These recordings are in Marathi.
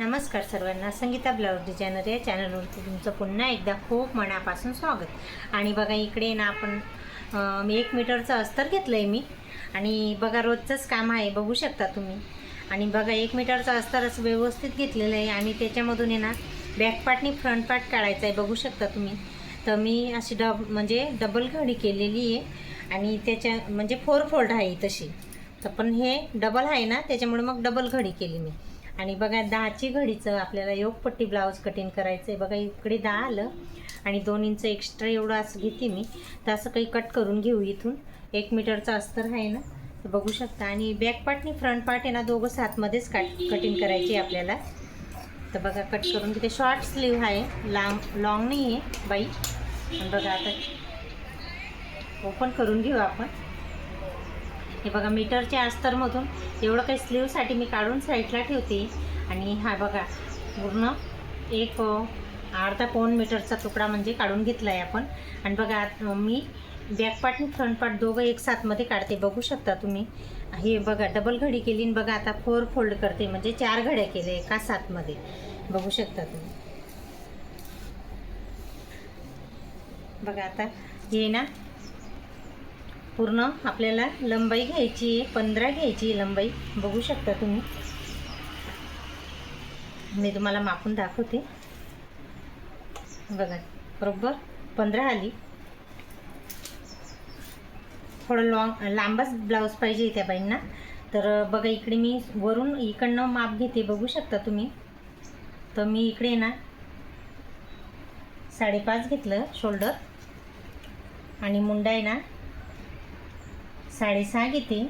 नमस्कार सर्वांना. संगीता ब्लाऊज डिझायनर या चॅनलवरती तुमचं पुन्हा एकदा खूप मनापासून स्वागत. आणि बघा इकडे ना आपण मी एक मीटरचं अस्तर घेतलं आहे मी. आणि बघा रोजचंच काम आहे बघू शकता तुम्ही. आणि बघा एक मीटरचं अस्तर असं व्यवस्थित घेतलेलं आहे. आणि त्याच्यामधून आहे ना बॅकपार्टनी फ्रंट पार्ट काढायचा आहे बघू शकता तुम्ही. तर मी अशी डब म्हणजे डबल घडी केलेली आहे. आणि त्याच्या म्हणजे फोर फोल्ड आहे तशी. तर पण हे डबल आहे ना त्याच्यामुळे मग डबल घडी केली मी. आणि बघा दहाची घडीचं आपल्याला योगपट्टी ब्लाऊज कटिंग करायचं आहे बघा इकडे दहा आलं आणि दोन इंच एक्स्ट्रा एवढं असं घेते मी. तर असं काही कट करून घेऊ इथून. एक मीटरचं अस्तर आहे ना तर बघू शकता. आणि बॅक पार्ट आणि फ्रंट पार्ट आहे ना दोघं सातमध्येच काट कटिंग करायची आहे आपल्याला. तर बघा कट करून तिथे शॉर्ट स्लीव आहे. लांब लॉंग नाही आहे बाई बघा आता ओपन करून घेऊ आपण. हे बघा मीटरच्या अस्तरमधून एवढं काही स्लीवसाठी मी काढून साईडला ठेवते. आणि हा बघा पूर्ण एक अर्धा पाऊण मीटरचा तुकडा म्हणजे काढून घेतला आहे आपण. आणि बघा मी बॅक पार्ट आणि फ्रंट पार्ट दोघं एक साथमध्ये काढते. बघू शकता तुम्ही. हे बघा डबल घडी केली आणि बघा आता फोर फोल्ड करते. म्हणजे चार घड्या केल्या एका साथमध्ये बघू शकता तुम्ही. बघा आता हे ना पूर्ण आपल्याला लंबाई घ्यायची आहे पंधरा घ्यायची लंबाई. बघू शकता तुम्ही. मी तुम्हाला मापून दाखवते. बघा बरोबर? पंधरा आली. थोडं लॉंग लांबच ब्लाऊज पाहिजे त्या बाईंना. तर बघा इकडे मी वरून इकडनं माप घेते. बघू शकता तुम्ही. तर मी इकडे ना साडेपाच घेतलं शोल्डर आणि मुंडा आहे ना साडेसहा घेते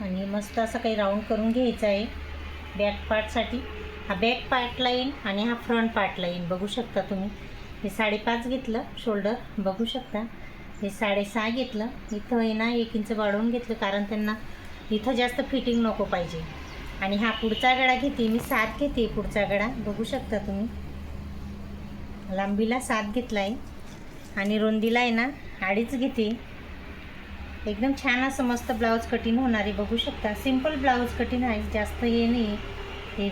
आणि मस्त असं काही राऊंड करून घ्यायचं आहे. बॅक पार्टसाठी हा बॅक पार्ट लाईन आणि हा फ्रंट पार्ट लाईन बघू शकता तुम्ही. हे साडेपाच घेतलं. शोल्डर बघू शकता. हे साडेसहा घेतलं. इथं आहे ना एक इंच वाढवून घेतलं. कारण त्यांना इथं जास्त फिटिंग नको पाहिजे. आणि हा पुढचा गळा घेते. मी सात घेते पुढचा गळा. बघू शकता तुम्ही. लांबीला सात घेतला आहे आणि रुंदीला आहे ना अडीच घेते. एकदम छान असं मस्त ब्लाऊज कटिंग होणार आहे बघू शकता. सिंपल ब्लाऊज कटिंग आहे जास्त हे नाही हे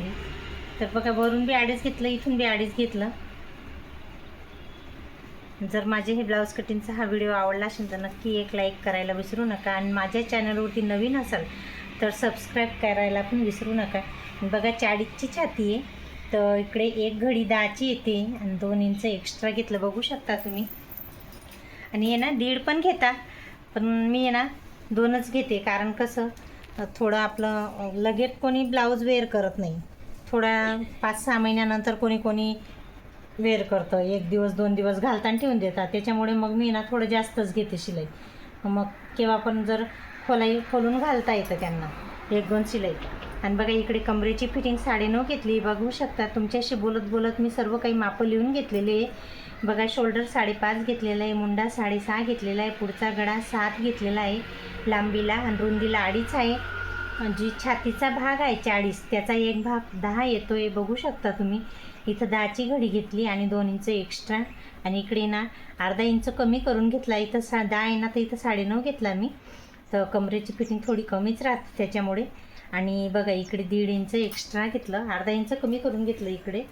तर बघा वरून बी अडीच घेतलं इथून बी अडीच घेतलं. जर माझे हे ब्लाऊज कटिंगचा हा व्हिडिओ आवडला असेल तर नक्की एक लाईक करायला विसरू नका. आणि माझ्या चॅनलवरती नवीन असाल तर सबस्क्राईब करायला पण विसरू नका. बघा चाळीसची छाती आहे. तर इकडे एक घडी दहाची येते आणि दोन इंच एक्स्ट्रा घेतलं. बघू शकता तुम्ही. आणि हे ना दीड पण घेता पण मी आहे ना दोनच घेते. कारण कसं थोडं आपलं लगेच कोणी ब्लाऊज वेअर करत नाही. थोडा पाच सहा महिन्यानंतर कोणी कोणी वेअर करतं. एक दिवस दोन दिवस घालताना ठेवून देतात. त्याच्यामुळे मग मी ना थोडं जास्तच घेते शिलाई. मग केव्हा पण जर खोलाई खोलून घालता येतं त्यांना. एक दोन शिलाई. आणि बघा इकडे कमरेची फिटिंग साडेनऊ घेतली. बघू शकता तुमच्याशी बोलत बोलत मी सर्व काही मापं लिहून घेतलेले आहे. बघा शोल्डर साडेपाच घेतलेला आहे मुंडा साडेसहा घेतलेला आहे पुढचा गळा सात घेतलेला आहे. लांबीला आणि रुंदीला अडीच आहे. जी छातीचा भाग आहे चाळीस त्याचा एक भाग दहा येतो आहे बघू शकता तुम्ही. इथं दहाची घडी घेतली आणि दोन इंच एक्स्ट्रा आणि इकडे ना अर्धा इंच कमी करून घेतला. इथं सा दहा आहे ना तर इथं साडेनऊ घेतला मी. तर कमरेची फिटिंग थोडी कमीच राहते त्याच्यामुळे. आणि बघा इकडे दीड इंच एक्स्ट्रा घेतलं. अर्धा इंच कमी करून घेतलं इकडे.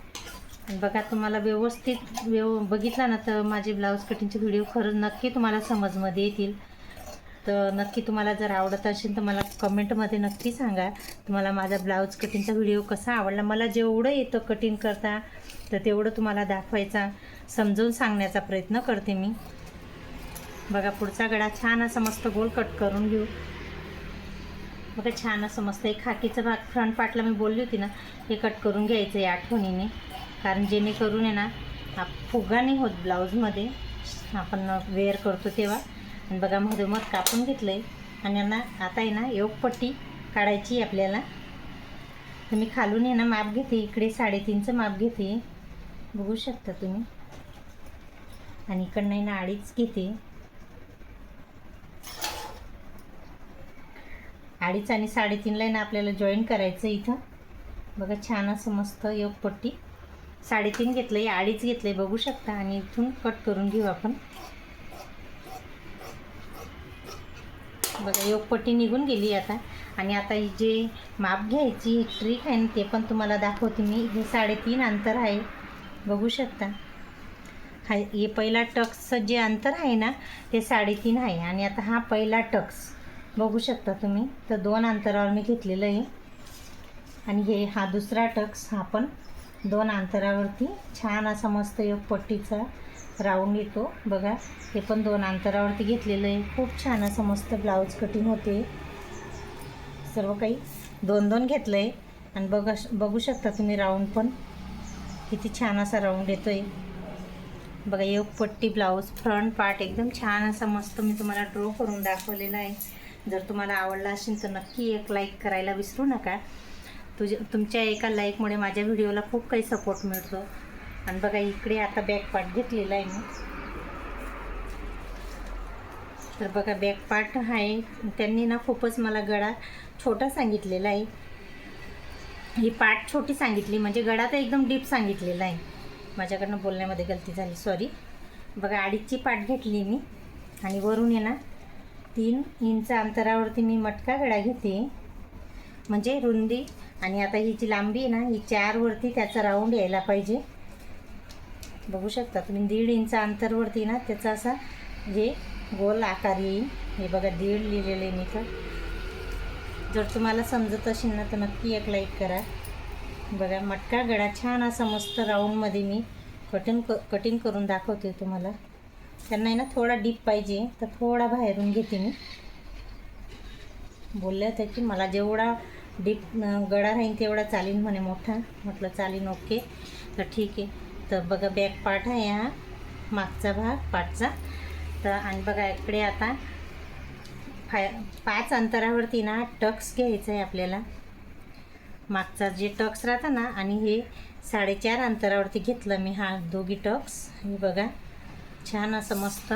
बघा तुम्हाला व्यवस्थित व्यव बघितला ना तर माझे ब्लाऊज कटिंगचे व्हिडिओ खरं नक्की तुम्हाला समजमध्ये येतील. तर नक्की तुम्हाला जर आवडत असेल तर मला कमेंटमध्ये नक्की सांगा. तुम्हाला माझा ब्लाऊज कटिंगचा व्हिडिओ कसा आवडला मला जेवढं येतं कटिंग करता तर तेवढं तुम्हाला दाखवायचा समजवून सांगण्याचा प्रयत्न करते मी. बघा पुढचा गळा छान असा मस्त गोल कट करून घेऊ. बघा छान असं मस्त. एक खाकीचा भाग फ्रंट पार्टला मी बोलली होती ना हे कट करून घ्यायचं आहे आठवणीने. कारण जेणेकरून आहे ना हा फुगा नाही होत ब्लाऊजमध्ये आपण वेअर करतो तेव्हा. आणि बघा मधोमध कापून घेतलं आहे आणि यांना आता आहे ना योगपट्टी काढायची आहे आपल्याला. तर मी खालून आहे ना माप घेते इकडे साडेतीनचं माप घेते. बघू शकता तुम्ही. आणि इकडनं आहे ना अडीच घेते. अडीच आणि साडेतीनला ना आपल्याला जॉईन करायचं इथं. बघा छान असं मस्त योगपट्टी. साडेतीन घेतलं आहे अडीच घेतलं आहे बघू शकता. आणि इथून कट करून घेऊ आपण. बघा योगपट्टी निघून गेली आता. आणि आता ही जे माप घ्यायची ट्रिक आहे ना ते पण तुम्हाला दाखवते मी. हे साडेतीन अंतर आहे. बघू शकता. हा हे पहिला टक्सचं जे अंतर आहे ना ते साडेतीन आहे. आणि आता हा पहिला टक्स. बघू शकता तुम्ही. तर दोन अंतरावर मी घेतलेलं आहे. आणि हे हा दुसरा टक्स हा पण दोन अंतरावरती. छान असा मस्त एक पट्टीचा राऊंड येतो. बघा हे पण दोन अंतरावरती घेतलेलं आहे. खूप छान असं मस्त ब्लाऊज कटिंग होते. सर्व काही दोन दोन घेतलं आहे आणि बघा बघू शकता तुम्ही राऊंड पण. किती छान असा राऊंड येतो आहे बघा एक पट्टी ब्लाऊज फ्रंट पार्ट एकदम छान असा मस्त मी तुम्हाला ड्रॉ करून दाखवलेला आहे. जर तुम्हाला आवडला असेल तर नक्की एक लाईक करायला विसरू नका. तुझ्या तुमच्या एका लाईकमुळे माझ्या व्हिडिओला खूप काही सपोर्ट मिळतो. आणि बघा इकडे आता बॅक पार्ट घेतलेला आहे मी. तर बघा बॅक पार्ट आहे. त्यांनी ना खूपच मला गळा छोटा सांगितलेला आहे. ही पार्ट छोटी सांगितली म्हणजे गळा तर एकदम डीप सांगितलेला आहे. माझ्याकडनं बोलण्यामध्ये गलती झाली सॉरी बघा अडीचची पाट घेतली मी. आणि वरून आहे ना तीन इंच अंतरावरती मी मटका गळा घेते. म्हणजे रुंदी. आणि आता ही जी लांबी आहे ना ही चारवरती त्याचा राऊंड यायला पाहिजे. बघू शकता तुम्ही दीड इंच अंतरवरती ना त्याचा असा हे गोल आकार येईल. हे बघा दीड लिहिलेलं आहे मी तर जर तुम्हाला समजत असेल ना तर नक्की एक लाईक करा. बघा मटका गळा छान असा मस्त राऊंडमध्ये मी कटिंग क कटिंग करून दाखवते तुम्हाला. त्यांना आहे ना थोडा डीप पाहिजे. तर थोडा बाहेरून घेते मी. बोलले होते की मला जेवढा डीप गळा राहील तेवढा चालीन म्हणे मोठा. म्हटलं चालीन ओके तर ठीक आहे. तर बघा बॅक पार्ट आहे हा. मागचा भाग पाठचा. तर आणि बघा इकडे आता फाय पाच अंतरावरती ना टक्स घ्यायचं आहे आपल्याला. मागचा जे टक्स राहता ना आणि हे साडेचार अंतरावरती घेतलं मी हा दोघी टक्स. हे बघा. छान असं मस्त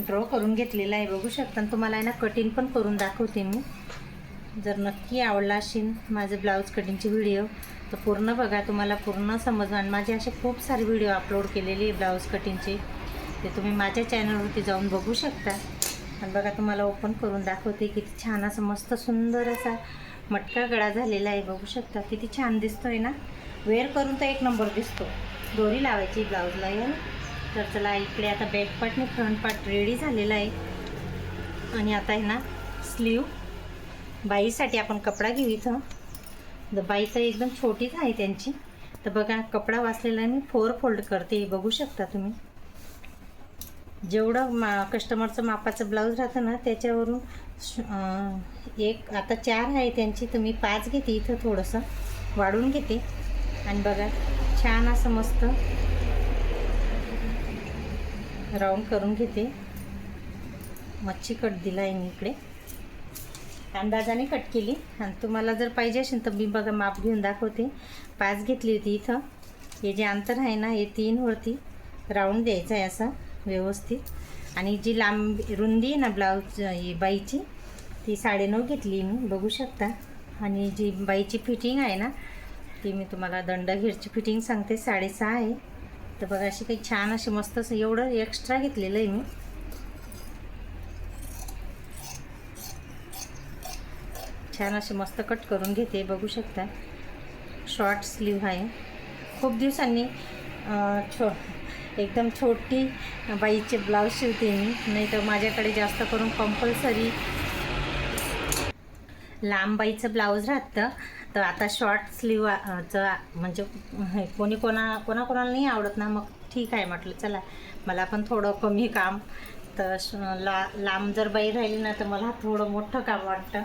ड्रॉ करून घेतलेला आहे. बघू शकता आणि तुम्हाला आहे ना कटिंग पण करून दाखवते मी. जर नक्की आवडला असेल माझं ब्लाऊज कटिंगचे व्हिडिओ तर पूर्ण बघा. तुम्हाला पूर्ण समजवा आणि माझे असे खूप सारे व्हिडिओ अपलोड केलेले आहे ब्लाऊज कटिंगचे ते तुम्ही माझ्या चॅनलवरती जाऊन बघू शकता. आणि बघा तुम्हाला ओपन करून दाखवते किती छान असं मस्त सुंदर असा मटका गळा झालेला आहे. बघू शकता किती छान दिसतोय ना. वेअर करून तर एक नंबर दिसतो. दोरी लावायची ब्लाऊजला या तर चला इकडे आता बॅक पार्ट आणि फ्रंट पार्ट रेडी झालेला आहे. आणि आता आहे ना स्लीव बाईसाठी आपण कपडा घेऊ इथं. तर बाई तर एकदम छोटीच आहे त्यांची. तर बघा कपडा वाचलेला मी फोर फोल्ड करते. बघू शकता तुम्ही. जेवढं मा कस्टमरचं मापाचं ब्लाऊज राहतं ना त्याच्यावरून श- एक आता चार आहे त्यांची. तर मी पाच घेते इथं थोडंसं. वाढून घेते. आणि बघा छान असं मस्त राऊंड करून घेते. मच्छी कट दिला आहे मी इकडे. अंदाजाने कट केली. आणि तुम्हाला जर पाहिजे असेल तर मी बघा माप घेऊन दाखवते. पाच घेतली होती इथं. हे जे अंतर आहे ना हे तीनवरती राऊंड द्यायचं आहे असं व्यवस्थित. आणि जी लांबी रुंदी आहे ना ब्लाऊज ही बाईची ती साडेनऊ घेतली मी बघू शकता. आणि जी बाईची फिटिंग आहे ना ती मी तुम्हाला दंडघेरची फिटिंग सांगते साडेसहा आहे. तर बघा अशी काही छान अशी मस्त असं एवढं एक्स्ट्रा घेतलेलं आहे मी. छान अशी मस्त कट करून घेते बघू शकता. शॉर्ट स्लीव आहे. खूप दिवसांनी छो एकदम छोटी बाईचे ब्लाऊज शिवते मी. नाही तर माझ्याकडे जास्त करून कंपल्सरी लांब बाईचं ब्लाऊज राहतं. तर आता शॉर्ट स्लीवचं म्हणजे हे कोणी कोणा कोणाकोणाला नाही आवडत ना मग ठीक आहे म्हटलं चला मला पण थोडं कमी काम. तर श- ला लांब जर बाई राहिली ना तर मला थोडं मोठं काम वाटतं.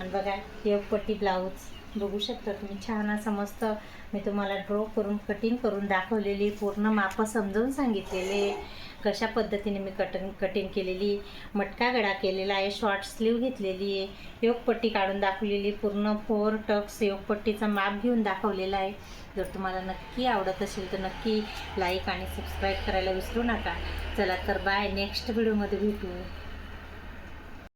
आणि बघा हे पट्टी ब्लाऊज बघू शकता तुम्ही छान असं मस्त मी तुम्हाला ड्रॉ करून कटिंग करून दाखवलेली पूर्ण मापं समजावून सांगितलेले. कशा पद्धतीने मी कटिंग कटिंग केलेली मटका गळा केलेला आहे शॉर्ट स्लीव घेतलेली आहे योगपट्टी काढून दाखवलेली पूर्ण फोर टक्स योगपट्टीचा माप घेऊन दाखवलेला आहे. जर तुम्हाला नक्की आवडत असेल तर नक्की लाईक आणि सबस्क्राईब करायला विसरू नका. चला तर बाय नेक्स्ट व्हिडिओमध्ये भेटू.